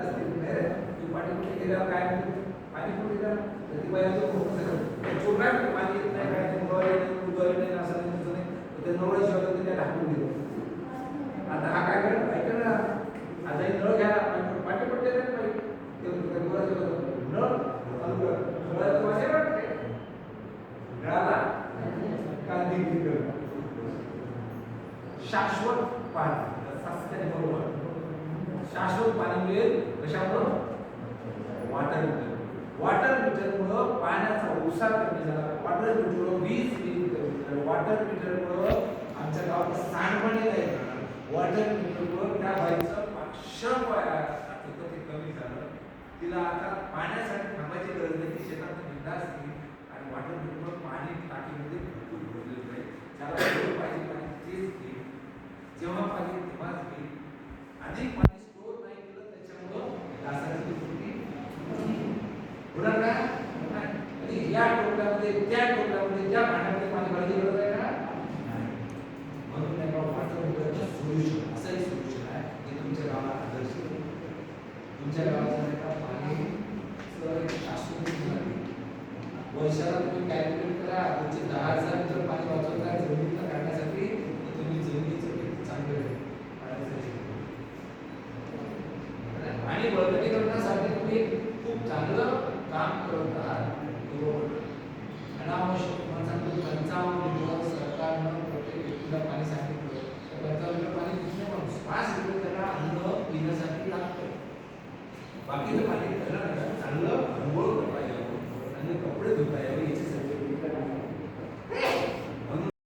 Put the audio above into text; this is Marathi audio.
पाणी कुठे गेल्यावर काय पाणी कुठे गेलं? तर ती बाई चोरणार पाणी येत नाही, काय नाही, नाही, असं नाही, तसं नाही. ते नळ शिवाय ते त्या ढाकून दिलं. आता हा काय करेल? आता हे नळ घ्या, पाणी पडते ना बाई. ते काय नळ चालू कर. नळाला कांदी शाश्वत पाणी शास्त्राने बरोबर शाश्वत पाणी मिळेल. कशामुळं? वॉटर मीटर वॉटर मीटरमुळं पाण्याचा उसार कमी झाला. वॉटर मीटरमुळं वीज बिल कमी झालं. वॉटर मीटरमुळं आमच्या गावात सांडपाणी नाही वॉटर मीटरमुळं त्या बाईचं पाचशे होतं ते कमी झालं. तिला आता पाण्यासाठी थांबायची गरज नाही. ती शेतात बिंदास येईल आणि वॉटर मीटरमुळं पाणी टाकीमध्ये भरपूर भरलेलं जाईल ज्याला पाहिजे पाणी तेच घेईल जेव्हा पाहिजे तेव्हाच घेईल अधिक पाणी स्टोर नाही केलं त्याच्यामुळं डासाची उत्पत्ती होणार का नाही. आणि या टोपल्यामध्ये त्या टोपल्यामध्ये त्या भांड्यामध्ये पाणी भरायची गरज आहे का नाही. म्हणून नाही का वॉटर मीटरचं सोल्युशन असं एक सोल्युशन आहे ते तुमच्या गावाला आदर्श तुमच्या गावाचं नाही का पाणी सर एक शाश्वत वर्षाला तुम्ही कॅल्क्युलेट करा तुमचे दहा हजार लिटर पाणी वाचवता जमिनीला काढण्यासाठी तर तुम्ही जमिनीचं चांगलं आहे आणि हे. आणि तुम्ही खूप चांगलं काम करत आहात अनावश्यक मला पंचावन्न दिवस सरकारनं प्रत्येक व्यक्तीला पाणी सांगितलं. तर पंचावन्न पाणी दुसरे पण पाच लिटर त्याला अन्न पिण्यासाठी लागतं बाकीचं पाणी त्याला चांगलं आंघोळ करता यावं चांगले कपडे धुता यावं.